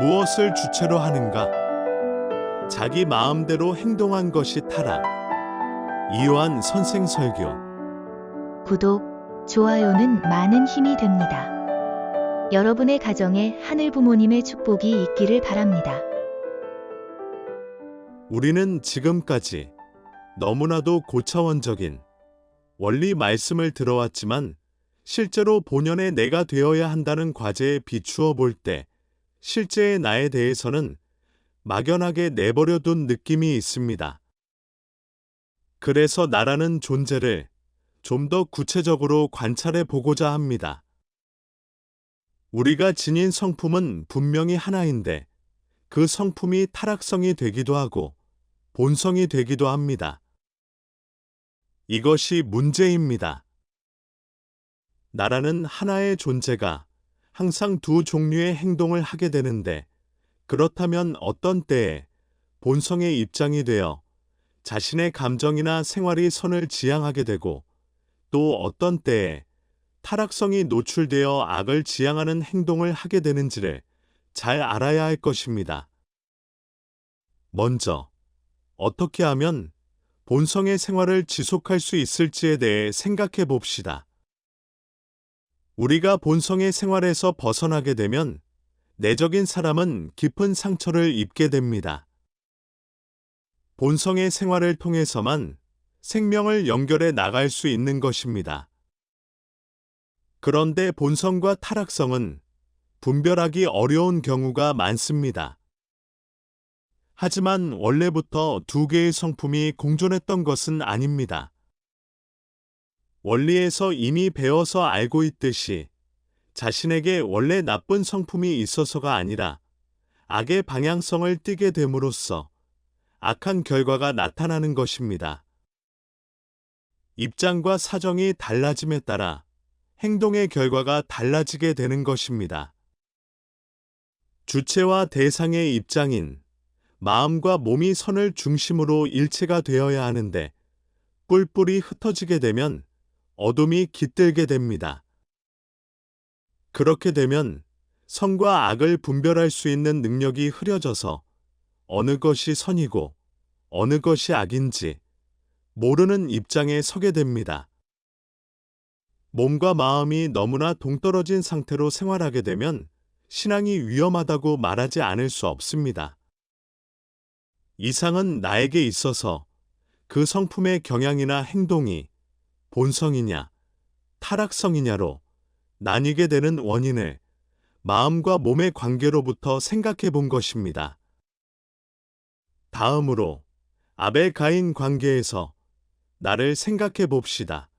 무엇을 주체로 하는가? 자기 마음대로 행동한 것이 타락. 이요한 선생 설교. 구독, 좋아요는 많은 힘이 됩니다. 여러분의 가정에 하늘 부모님의 축복이 있기를 바랍니다. 우리는 지금까지 너무나도 고차원적인 원리 말씀을 들어왔지만 실제로 본연의 내가 되어야 한다는 과제에 비추어 볼때 실제의 나에 대해서는 막연하게 내버려 둔 느낌이 있습니다. 그래서 나라는 존재를 좀 더 구체적으로 관찰해 보고자 합니다. 우리가 지닌 성품은 분명히 하나인데 그 성품이 타락성이 되기도 하고 본성이 되기도 합니다. 이것이 문제입니다. 나라는 하나의 존재가 항상 두 종류의 행동을 하게 되는데 그렇다면 어떤 때에 본성의 입장이 되어 자신의 감정이나 생활이 선을 지향하게 되고 또 어떤 때에 타락성이 노출되어 악을 지향하는 행동을 하게 되는지를 잘 알아야 할 것입니다. 먼저, 어떻게 하면 본성의 생활을 지속할 수 있을지에 대해 생각해 봅시다. 우리가 본성의 생활에서 벗어나게 되면 내적인 사람은 깊은 상처를 입게 됩니다. 본성의 생활을 통해서만 생명을 연결해 나갈 수 있는 것입니다. 그런데 본성과 타락성은 분별하기 어려운 경우가 많습니다. 하지만 원래부터 두 개의 성품이 공존했던 것은 아닙니다. 원리에서 이미 배워서 알고 있듯이 자신에게 원래 나쁜 성품이 있어서가 아니라 악의 방향성을 띠게 됨으로써 악한 결과가 나타나는 것입니다. 입장과 사정이 달라짐에 따라 행동의 결과가 달라지게 되는 것입니다. 주체와 대상의 입장인 마음과 몸이 선을 중심으로 일체가 되어야 하는데 뿔뿔이 흩어지게 되면 어둠이 깃들게 됩니다. 그렇게 되면 선과 악을 분별할 수 있는 능력이 흐려져서 어느 것이 선이고 어느 것이 악인지 모르는 입장에 서게 됩니다. 몸과 마음이 너무나 동떨어진 상태로 생활하게 되면 신앙이 위험하다고 말하지 않을 수 없습니다. 이상은 나에게 있어서 그 성품의 경향이나 행동이 본성이냐, 타락성이냐로 나뉘게 되는 원인을 마음과 몸의 관계로부터 생각해 본 것입니다. 다음으로 아벨 가인 관계에서 나를 생각해 봅시다.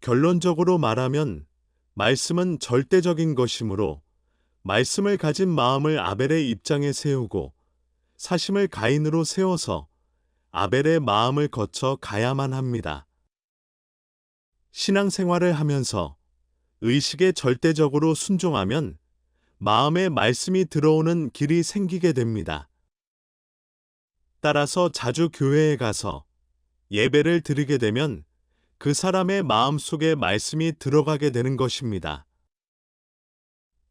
결론적으로 말하면 말씀은 절대적인 것이므로 말씀을 가진 마음을 아벨의 입장에 세우고 사심을 가인으로 세워서 아벨의 마음을 거쳐 가야만 합니다. 신앙생활을 하면서 의식에 절대적으로 순종하면 마음의 말씀이 들어오는 길이 생기게 됩니다. 따라서 자주 교회에 가서 예배를 드리게 되면 그 사람의 마음 속에 말씀이 들어가게 되는 것입니다.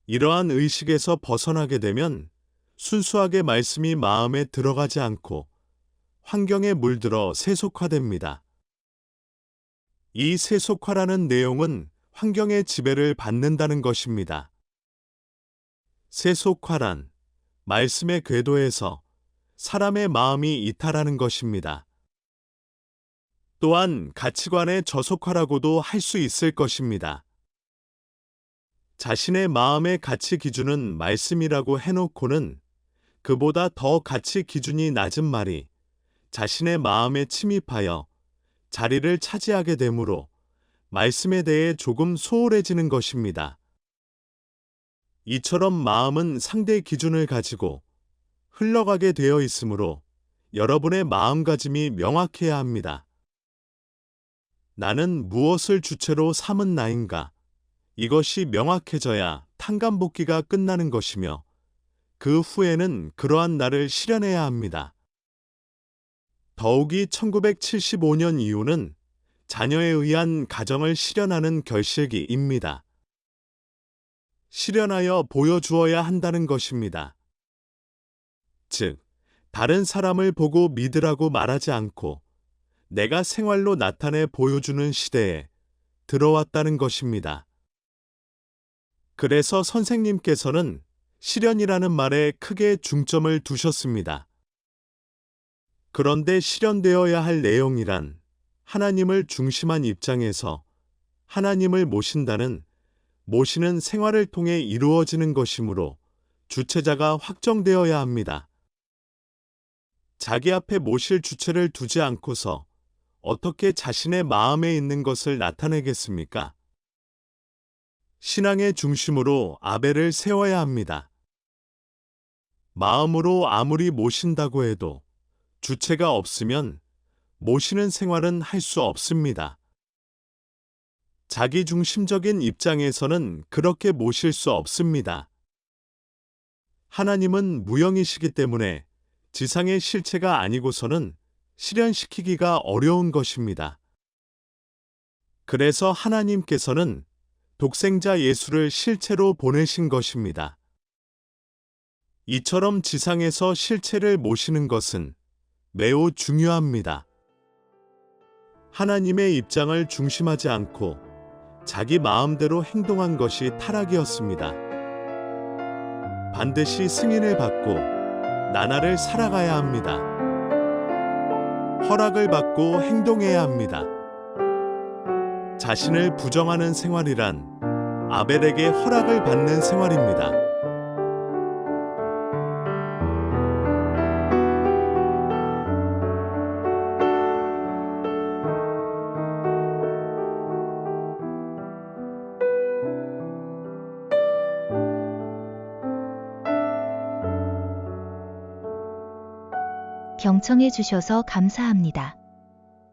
이러한 의식에서 벗어나게 되면 순수하게 말씀이 마음에 들어가지 않고 환경에 물들어 세속화됩니다. 이 세속화라는 내용은 환경의 지배를 받는다는 것입니다. 세속화란 말씀의 궤도에서 사람의 마음이 이탈하는 것입니다. 또한 가치관의 저속화라고도 할 수 있을 것입니다. 자신의 마음의 가치 기준은 말씀이라고 해놓고는 그보다 더 가치 기준이 낮은 말이 자신의 마음에 침입하여 자리를 차지하게 되므로 말씀에 대해 조금 소홀해지는 것입니다. 이처럼 마음은 상대 기준을 가지고 흘러가게 되어 있으므로 여러분의 마음가짐이 명확해야 합니다. 나는 무엇을 주체로 삼은 나인가? 이것이 명확해져야 탕감복기가 끝나는 것이며 그 후에는 그러한 나를 실현해야 합니다. 더욱이 1975년 이후는 자녀에 의한 가정을 실현하는 결실기입니다. 실현하여 보여주어야 한다는 것입니다. 즉, 다른 사람을 보고 믿으라고 말하지 않고 내가 생활로 나타내 보여주는 시대에 들어왔다는 것입니다. 그래서 선생님께서는 실현이라는 말에 크게 중점을 두셨습니다. 그런데 실현되어야 할 내용이란 하나님을 중심한 입장에서 하나님을 모신다는 모시는 생활을 통해 이루어지는 것이므로 주체자가 확정되어야 합니다. 자기 앞에 모실 주체를 두지 않고서 어떻게 자신의 마음에 있는 것을 나타내겠습니까? 신앙의 중심으로 아벨을 세워야 합니다. 마음으로 아무리 모신다고 해도 주체가 없으면 모시는 생활은 할 수 없습니다. 자기 중심적인 입장에서는 그렇게 모실 수 없습니다. 하나님은 무형이시기 때문에 지상의 실체가 아니고서는 실현시키기가 어려운 것입니다. 그래서 하나님께서는 독생자 예수를 실체로 보내신 것입니다. 이처럼 지상에서 실체를 모시는 것은 매우 중요합니다. 하나님의 입장을 중심하지 않고 자기 마음대로 행동한 것이 타락이었습니다. 반드시 승인을 받고 나날을 살아가야 합니다. 허락을 받고 행동해야 합니다. 자신을 부정하는 생활이란 아벨에게 허락을 받는 생활입니다. 경청해 주셔서 감사합니다.